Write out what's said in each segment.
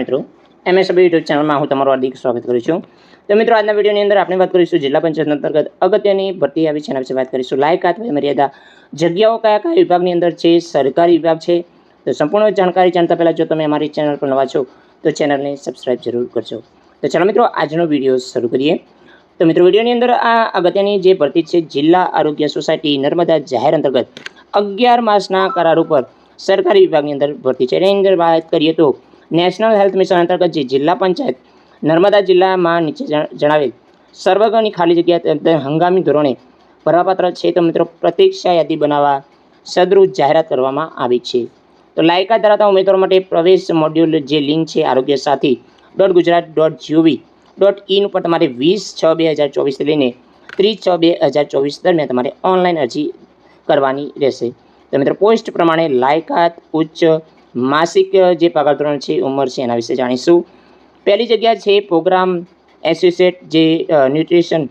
મિત્રો MSB YouTube ચેનલમાં હું તમારું હાર્દિક સ્વાગત કરું છું. તો મિત્રો, આજના વિડીયોની અંદર આપણે વાત કરીશું જિલ્લા પંચાયત અંતર્ગત અગત્યની ભરતી આવી છે. એના વિશે વાત કરીશું. લાયકાત વય મર્યાદા, જગ્યાઓ કયા કયા વિભાગની અંદર છે, સરકારી વિભાગ છે? તો સંપૂર્ણ જાણકારી જાણતા પહેલાં જો તમે અમારી ચેનલ પર નવા છો, તો ચેનલને સબસ્ક્રાઇબ જરૂર કરજો. તો ચાલો મિત્રો, આજનો વીડિયો શરૂ કરીએ. તો મિત્રો, વિડીયોની અંદર આ અગત્યની જે ભરતી છે, જિલ્લા આરોગ્ય સોસાયટી નર્મદા જાહેર અંતર્ગત અગિયાર માસના કરાર ઉપર સરકારી વિભાગની અંદર ભરતી છે. એની અંદર વાત કરીએ તો નેશનલ હેલ્થ મિશન અંતર્ગત જે જિલ્લા પંચાયત નર્મદા જિલ્લામાં નીચે જણાવેલ સર્વગની ખાલી જગ્યા હંગામી ધોરણે ભરવાપાત્ર છે તો મિત્રો પ્રતીક્ષા યાદી બનાવવા સદરૂપ જાહેરાત કરવામાં આવી છે. તો લાયકાત ધરાવતા ઉમેદવારો માટે પ્રવેશ મોડ્યુલ જે લિંક છે Arogya Sathi dot Gujarat dot G O V dot in ઉપર તમારે વીસ છ બે હજાર ચોવીસથી લઈને ત્રીસ છ બે હજાર ચોવીસ દરમિયાન તમારે ઓનલાઈન અરજી કરવાની રહેશે. તો મિત્રો પોસ્ટ પ્રમાણે લાયકાત, ઉચ્ચ માસિક જે પગાર ધોરણ છે, ઉંમર છે, એના વિશે જાણીશું. પહેલી જગ્યા છે પ્રોગ્રામ એસોસિએટ, જે ન્યુટ્રિશન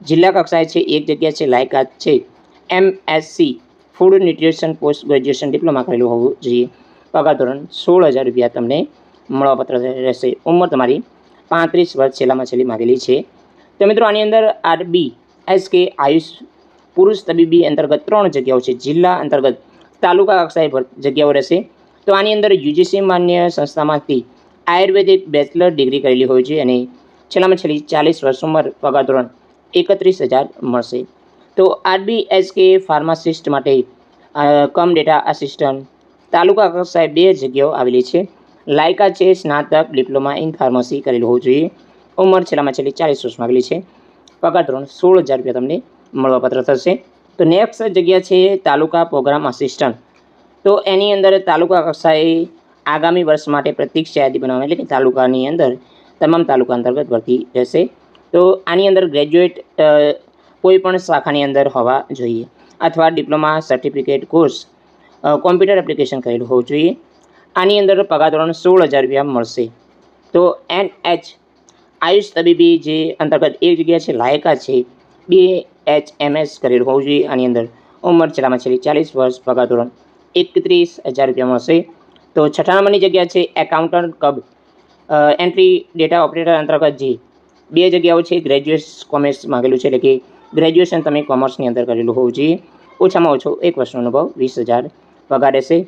જિલ્લા કક્ષાએ છે, એક જગ્યા છે, લાયકાત છે, MSc, food nutrition post graduation diploma કરેલું હોવું જોઈએ. પગાર ધોરણ સોળ હજાર રૂપિયા તમને મળવાપત્ર રહેશે. ઉંમર તમારી પાંત્રીસ વર્ષ છેલ્લામાં છેલ્લી માગેલી છે. તો મિત્રો, આની અંદર આરબી, એસ કે, આયુષ, પુરુષ તબીબી અંતર્ગત ત્રણ જગ્યાઓ છે. જિલ્લા અંતર્ગત તાલુકા કક્ષાએ જગ્યાઓ રહેશે. તો આની અંદર યુજીસી માન્ય સંસ્થામાંથી આયુર્વેદિક બેચલર ડિગ્રી કરેલી હોય છે અને છેલ્લામાં છેલ્લી ચાલીસ વર્ષ ઉંમર પગાર ધોરણ એકત્રીસ હજાર મળશે. તો આરબીએસકે ફાર્માસિસ્ટ માટે કમ ડેટા આસિસ્ટન્ટ તાલુકા કક્ષાએ બે જગ્યાઓ આવેલી છે. લાયકા છે સ્નાતક ડિપ્લોમા ઇન ફાર્મસી કરેલું હોવું જોઈએ. ઉંમર છેલ્લામાં છેલ્લી ચાલીસ વર્ષ માગેલી છે. પગાર ધોરણ સોળ હજાર રૂપિયા તમને મળવાપત્ર થશે. તો નેક્સ્ટ જગ્યા છે તાલુકા પ્રોગ્રામ આસિસ્ટન્ટ. તો એની અંદર તાલુકા કક્ષાએ આગામી વર્ષ માટે પ્રતીક્ષા યાદી બનાવવાની એટલે કે તાલુકાની અંદર, તમામ તાલુકા અંતર્ગત ભરતી રહેશે. તો આની અંદર ગ્રેજ્યુએટ કોઈ પણ શાખાની અંદર હોવા જોઈએ અથવા diploma certificate course computer application કરેલું હોવું જોઈએ. આની અંદર પગાર ધોરણ સોળ હજાર રૂપિયા મળશે. તો એન એચ, આયુષ તબીબી જે અંતર્ગત એક જગ્યા છે, લાયકા છે, બે એચ એમ એસ કરેલું હોવું જોઈએ. આની અંદર ઉંમર છેલ્લામાં છેલ્લી ચાલીસ વર્ષ, પગાર ધોરણ એકત્રીસ હજાર રૂપિયા મળશે. તો છઠ્ઠા જગ્યા છે એકાઉન્ટન્ટ કબ? એન્ટ્રી ડેટા ઓપરેટર અંતર્ગત જે બે જગ્યાઓ છે ગ્રેજ્યુએટ કોમર્સ માંગેલું છે, એટલે કે ગ્રેજ્યુએશન તમે કોમર્સની અંદર કરેલું હોવું જોઈએ. ઓછામાં ઓછો એક વર્ષનો અનુભવ, વીસ હજાર પગાર રહેશે.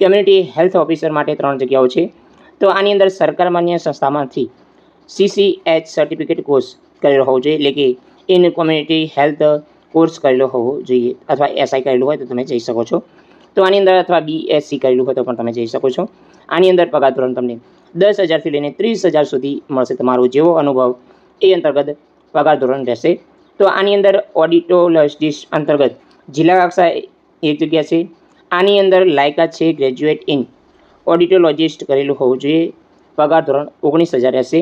કમ્યુનિટી હેલ્થ ઓફિસર માટે ત્રણ જગ્યાઓ છે. તો આની અંદર સરકાર માન્ય સંસ્થામાંથી સીસીએચ સર્ટિફિકેટ કોર્સ કરેલો હોવો જોઈએ, એટલે કે ઇન કોમ્યુનિટી હેલ્થ કોર્સ કરેલો હોવો જોઈએ, અથવા એસઆઈ કરેલું હોય તો તમે જઈ શકો છો. તો આની અંદર અથવા બીએસસી કરેલું હોય તો પણ તમે જઈ શકો છો. આની અંદર પગાર ધોરણ તમને દસ હજારથી લઈને ત્રીસ હજાર સુધી મળશે તમારો જેવો અનુભવ. એ અંતર્ગત પગાર ધોરણ રહેશે. તો આની અંદર ઓડિટોલોજિસ્ટ અંતર્ગત જિલ્લા કક્ષાએ એક જગ્યા છે. આની અંદર લાયકાત છે ગ્રેજ્યુએટ ઇન ઓડિટોલોજિસ્ટ કરેલું હોવું જોઈએ. પગાર ધોરણ ઓગણીસ હજાર રહેશે.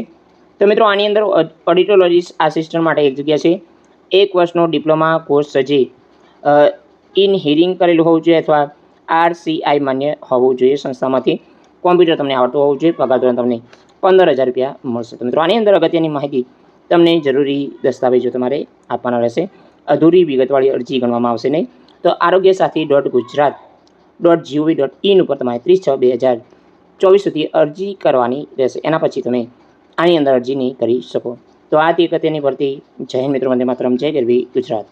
તો મિત્રો, આની અંદર ઓડિટોલોજિસ્ટ આસિસ્ટન્ટ માટે એક જગ્યા છે. એક વર્ષનો ડિપ્લોમા કોર્સ જે ઇન હિરિંગ કરેલું હોવું જોઈએ અથવા આરસીઆઈ માન્ય હોવું જોઈએ સંસ્થામાંથી. કોમ્પ્યુટર તમને આવડતું હોવું જોઈએ પગાર ધોરણ તમને પંદર હજાર રૂપિયા મળશે. તો મિત્રો, આની અંદર અગત્યની માહિતી તમને જરૂરી દસ્તાવેજો તમારે આપવાના રહેશે. અધૂરી વિગતવાળી અરજી ગણવામાં આવશે નહીં. તો Arogya Sathi dot Gujarat dot G O V dot in ઉપર તમારે ત્રીસ છ બે હજાર ચોવીસ સુધી અરજી કરવાની રહેશે. એના પછી તમે આની અંદર અરજી નહીં કરી શકો. તો આ તે અગત્યની ભરતી. જય હિન્દ મિત્રો, વંદે માતરમ. જય ગરવી ગુજરાત.